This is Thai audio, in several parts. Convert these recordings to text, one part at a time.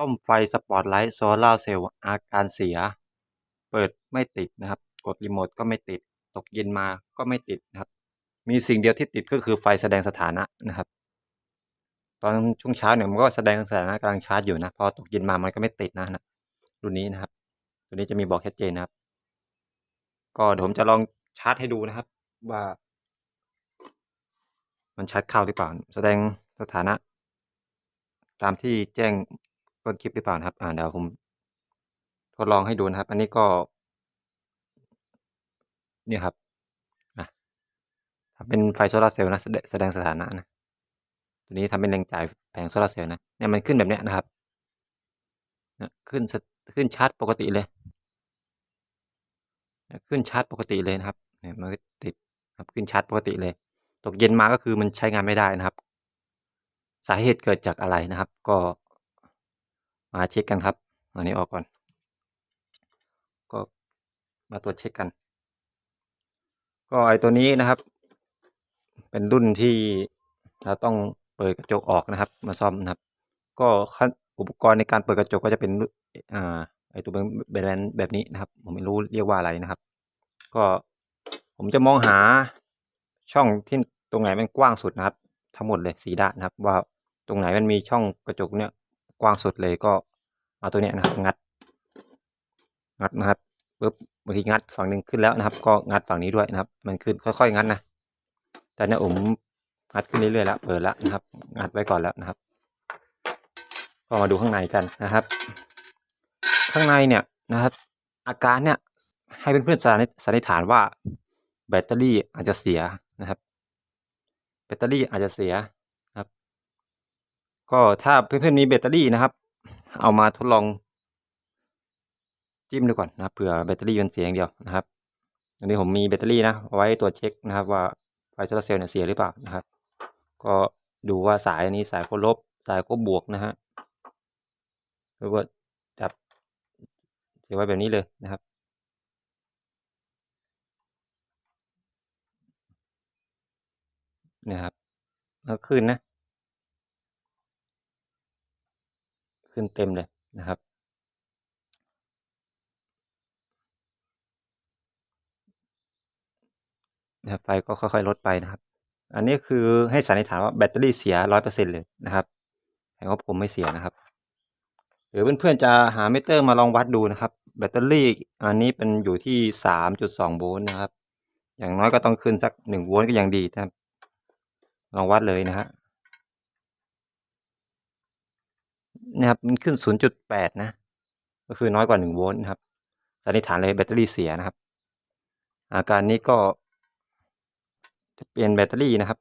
ต้มไฟสปอตไลท์โซลาเซลล์อาการเสีย เปิดไม่ติดนะครับ กดรีโมทก็ไม่ติด ตกเย็นมาก็ไม่ติดนะครับ มีสิ่งเดียวที่ติดก็คือไฟแสดงสถานะนะครับ ตอนช่วงเช้าเนี่ยมันก็แสดงสถานะกำลังชาร์จอยู่นะพอตกเย็นมามันก็ไม่ติดนะนะรุ่นนี้นะครับ ตัวนี้จะมีบอกชัดเจนนะครับ ก็เดี๋ยวผมจะลองชาร์จให้ดูนะครับ ว่า มันชาร์จเข้าหรือเปล่า แสดงสถานะ ตามที่แจ้ง ต้นคลิปหรือเปล่านะครับ อ่าเดี๋ยวผมทดลองให้ดูนะครับ อันนี้ก็ เนี่ยครับอะทำเป็นไฟโซลาร์เซลล์นะแสดงสถานะนะ ตัวนี้ทำเป็นแรงจ่ายแผงโซลาร์เซลล์นะ เนี่ยมันขึ้นแบบเนี้ยนะครับนะขึ้นขึ้นชาร์จปกติเลย ขึ้นชาร์จปกติเลยนะครับ เนี่ยมันติดครับขึ้นชาร์จปกติเลย ตกเย็นมาก็คือมันใช้งานไม่ได้นะครับ สาเหตุเกิดจากอะไรนะครับ ก็ มาเช็คกันครับอันนี้ออกก่อน ก็มาตรวจเช็คกัน ก็ไอตัวนี้นะครับ เป็นรุ่นที่เราต้องเปิดกระจกออกนะครับ มาซ่อมนะครับ ก็ขั้นอุปกรณ์ในการเปิดกระจกก็จะเป็นอ่าไอตัวเป็นแบรนด์แบบนี้นะครับ ผมไม่รู้เรียกว่าอะไรนะครับ ก็ผมจะมองหาช่องที่ตรงไหนมันกว้างสุดนะครับ ทั้งหมดเลยสีด้านนะครับ ว่าตรงไหนมันมีช่องกระจกเนี่ย กว้างสุดเลยก็เอาตัวเนี้ยนะครับงัด งัดนะครับปุ๊บบางทีงัดฝั่งหนึ่งขึ้นแล้วนะครับ ก็งัดฝั่งนี้ด้วยนะครับ มันขึ้นค่อยๆงัดนะแต่เนี่ยผมงัดขึ้นเรื่อยๆแล้วเปิดแล้วนะครับ งัดไว้ก่อนแล้วนะครับก็มาดูข้างในกันนะครับ ข้างในเนี่ยนะครับ อาการเนี่ยให้เพื่อนๆสันนิษฐานว่าแบตเตอรี่อาจจะเสียนะครับ แบตเตอรี่อาจจะเสีย ก็ถ้าเพื่อนๆมีแบตเตอรี่นะครับ เอามาทดลอง จิ้มดูก่อนนะเผื่อแบตเตอรี่มันเสียอย่างเดียวนะครับอันนี้ผมมีแบตเตอรี่นะไว้ตรวจเช็คนะครับ ว่าไฟโซลาร์เซลล์เนี่ยเสียหรือเปล่านะครับ ก็ดูว่าสายนี้สายก็ลบ สายก็บวกนะฮะหรือว่าจับเสียไว้แบบนี้เลยนะครับนี่ครับแล้วขึ้นนะ ขึ้นเต็มเลยนะครับ ไฟก็ค่อยๆลดไปนะครับ อันนี้คือให้สันนิษฐานว่าแบตเตอรี่เสียร้อยเปอร์เซ็นเลยนะครับแต่ว่าผมไม่เสียนะครับ หรือเพื่อนๆจะหามิเตอร์มาลองวัดดูนะครับ แบตเตอรี่อันนี้เป็นอยู่ที่สามจุดสองโวลต์นะครับ อย่างน้อยก็ต้องขึ้นสักหนึ่งโวลต์ก็ยังดีนะครับ ลองวัดเลยนะฮะ นะครับมันขึ้นศูนะ ก็คือน้อยกว่าหนึ่งโวลต์นะครับ สันนิษฐานเลยแบตเตอรี่เสียนะครับ อาการนี้ก็ จะเปลี่ยนแบตเตอรี่นะครับ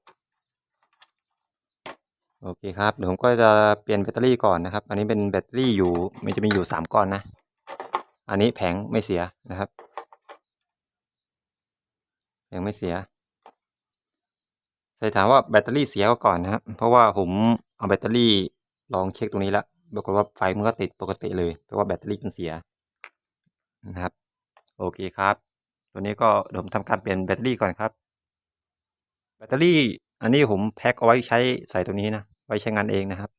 โอเคครับ เดี๋ยวผมก็จะเปลี่ยนแบตเตอรี่ก่อนนะครับ อันนี้เป็นแบตเตอรี่อยู่ มันจะมีอยู่สามก้อนนะ อันนี้แผงไม่เสียนะครับแผงไม่เสียใส่ถามว่าแบตเตอรี่เสียก่อนนะครับ เพราะว่าผมเอาแบตเตอรี่ลองเช็คตรงนี้แล้ว ปรากฏว่าไฟมันก็ติดปกติเลยเพราะว่าแบตเตอรี่มันเสียนะครับ โอเคครับ ตัวนี้ก็เดี๋ยวผมทำการเปลี่ยนแบตเตอรี่ก่อนครับ แบตเตอรี่อันนี้ผมแพ็คเอาไว้ใช้ใส่ตัวนี้นะไว้ใช้งานเองนะครับ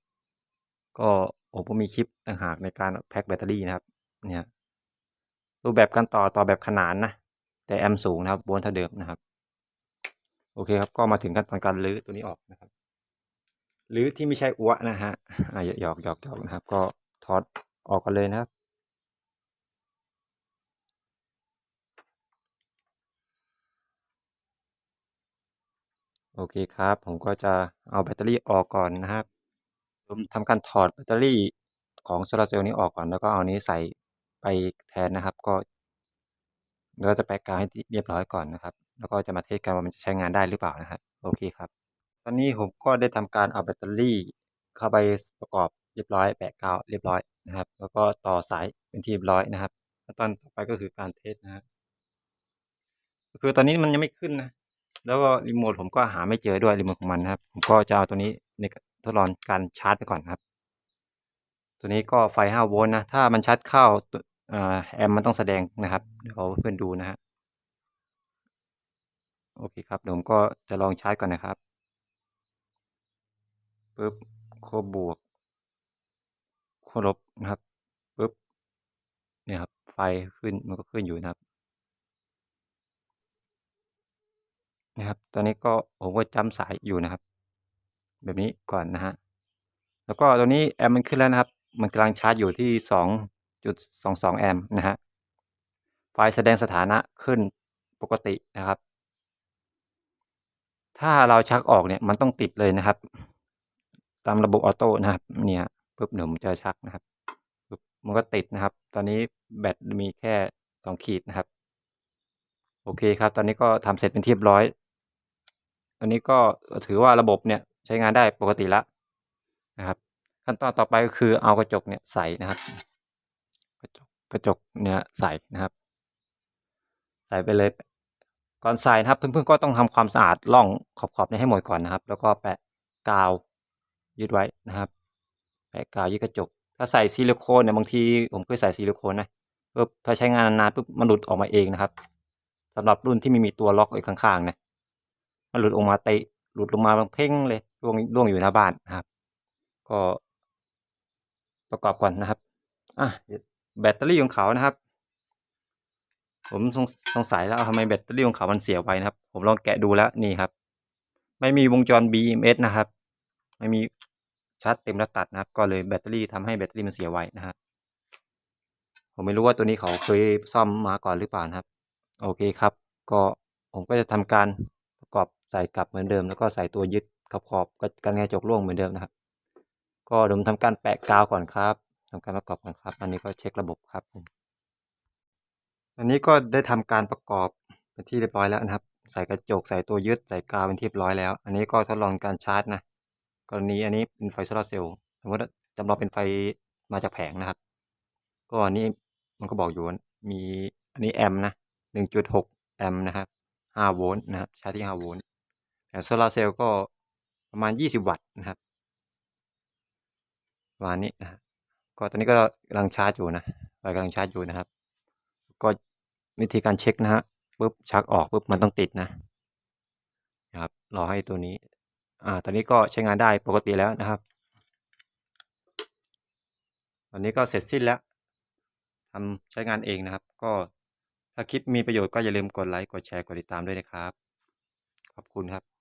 ก็ผมก็มีคลิปต่างหากในการแพ็คแบตเตอรี่นะครับ เนี่ยรูปแบบการต่อต่อแบบขนานนะแต่แอมสูงนะครับโวลต์เท่าเดิมนะครับ โอเคครับก็มาถึงขั้นตอนการรื้อตัวนี้ออกนะครับ หรือที่ไม่ใช่อ้วนะฮะอ่าหยอกหยอกหยอกนะครับ ก็ถอดออกกันเลยนะครับ โอเคครับ ผมก็จะเอาแบตเตอรี่ออกก่อนนะครับผมทำการถอดแบตเตอรี่ของโซลาเซลล์นี้ออกก่อนแล้วก็เอานี้ใส่ไปแทนนะครับ ก็เราจะแปะกาวให้เรียบร้อยก่อนนะครับ แล้วก็จะมาเทสกันว่ามันจะใช้งานได้หรือเปล่านะครับ โอเคครับ ตอนนี้ผมก็ได้ทำการเอาแบตเตอรี่เข้าไปประกอบเรียบร้อยแปะกาวเรียบร้อยนะครับ แล้วก็ต่อสายเป็นที่เรียบร้อยนะครับขั้นตอนต่อไปก็คือการเทสนะครับคือตอนนี้มันยังไม่ขึ้นนะ แล้วก็รีโมทผมก็หาไม่เจอด้วยรีโมทของมันนะครับ ผมก็จะเอาตัวนี้ในทดลองการชาร์จไปก่อนครับ ตัวนี้ก็ไฟ5โวลต์นะ ถ้ามันชาร์จเข้าแอมมันต้องแสดงนะครับ เดี๋ยวเพื่อนดูนะฮะ โอเคครับเดี๋ยวผมก็จะลองชาร์จก่อนนะครับ ปึ๊บโคบวกโคครบนะครับปุ๊บเนี่ยครับไฟขึ้นมันก็ขึ้นอยู่นะครับนะครับ ตอนนี้ก็ผมก็จำสายอยู่นะครับ แบบนี้ก่อนนะฮะแล้วก็ตัวนี้แอมป์มันขึ้นแล้วนะครับ มันกำลังชาร์จอยู่ที่สองจุดสองสองแอมป์นะฮะไฟแสดงสถานะขึ้นปกตินะครับ ถ้าเราชักออกเนี่ยมันต้องติดเลยนะครับ ตามระบบออโต้นะครับ เนี่ยปุ๊บเดี๋ยวผมจะชักนะครับปุ๊บมันก็ติดนะครับ ตอนนี้แบตมีแค่สองขีดนะครับ โอเคครับ ตอนนี้ก็ทำเสร็จเป็นที่เรียบร้อย ตอนนี้ก็ถือว่าระบบเนี่ยใช้งานได้ปกติแล้วนะครับ ขั้นตอนต่อไปก็คือเอากระจกเนี่ยใส่นะครับ กระจกกระจกเนี่ยใส่นะครับ ใส่ไปเลยก่อนใส่นะครับเพื่อนๆก็ต้องทำความสะอาดร่องขอบๆนี่ให้หมดก่อนนะครับ แล้วก็แปะกาว ยึดไว้นะครับ แปะกาวยึดกระจก ถ้าใส่ซิลิโคนเนี่ยบางทีผมเคยใส่ซิลิโคนนะปุ๊บพอใช้งานนานๆปุ๊บมันหลุดออกมาเองนะครับสำหรับรุ่นที่ไม่มีตัวล็อกไว้ข้างๆเนี่ยมันหลุดออกมาเตะหลุดลงมาเพ่งเลยร่วงร่วงอยู่หน้าบ้านนะครับ ก็ประกอบก่อนนะครับอะแบตเตอรี่ของเขานะครับ ผมสงสงสัยแล้วทำไมแบตเตอรี่ของเขามันเสียไวนะครับ ผมลองแกะดูแล้วนี่ครับ ไม่มีวงจร BMS นะครับ ไม่มี ชาร์จเต็มแล้วตัดนะครับ ก็เลยแบตเตอรี่ทำให้แบตเตอรี่มันเสียไวนะครับผมไม่รู้ว่าตัวนี้เขาเคยซ่อมมาก่อนหรือเปล่านะครับ โอเคครับ ก็ผมก็จะทำการประกอบใส่กลับเหมือนเดิม แล้วก็ใส่ตัวยึดขอบขอบกันกระจกร่วงเหมือนเดิมนะครับ ก็ผมทำการแปะกาวก่อนครับทำการประกอบก่อนครับ อันนี้ก็เช็คระบบครับผมอันนี้ก็ได้ทำการประกอบเป็นที่เรียบร้อยแล้วนะครับ ใส่กระจกใส่ตัวยึดใส่กาวเป็นที่เรียบร้อยแล้ว อันนี้ก็ทดลองการชาร์จนะ กรณีอันนี้เป็นไฟโซลาร์เซลล์สมมติจำลองเป็นไฟมาจากแผงนะครับ ก็อันนี้มันก็บอกอยู่มีอันนี้แอมป์นะ1.6แอมป์นะครับ5โวลต์นะครับชาร์จที่5โวลต์แต่โซลาร์เซลล์ก็ประมาณ20วัตต์นะครับประมาณนี้นะฮะก็ตอนนี้ก็กำลังชาร์จอยู่นะไฟกำลังชาร์จอยู่นะครับ ก็วิธีการเช็คนะฮะปุ๊บชักออกปุ๊บมันต้องติดนะนะครับรอให้ตัวนี้ อ่าตอนนี้ก็ใช้งานได้ปกติแล้วนะครับ ตอนนี้ก็เสร็จสิ้นแล้วทำใช้งานเองนะครับ ก็ถ้าคลิปมีประโยชน์ก็อย่าลืมกดไลค์กดแชร์กดติดตามด้วยนะครับ ขอบคุณครับ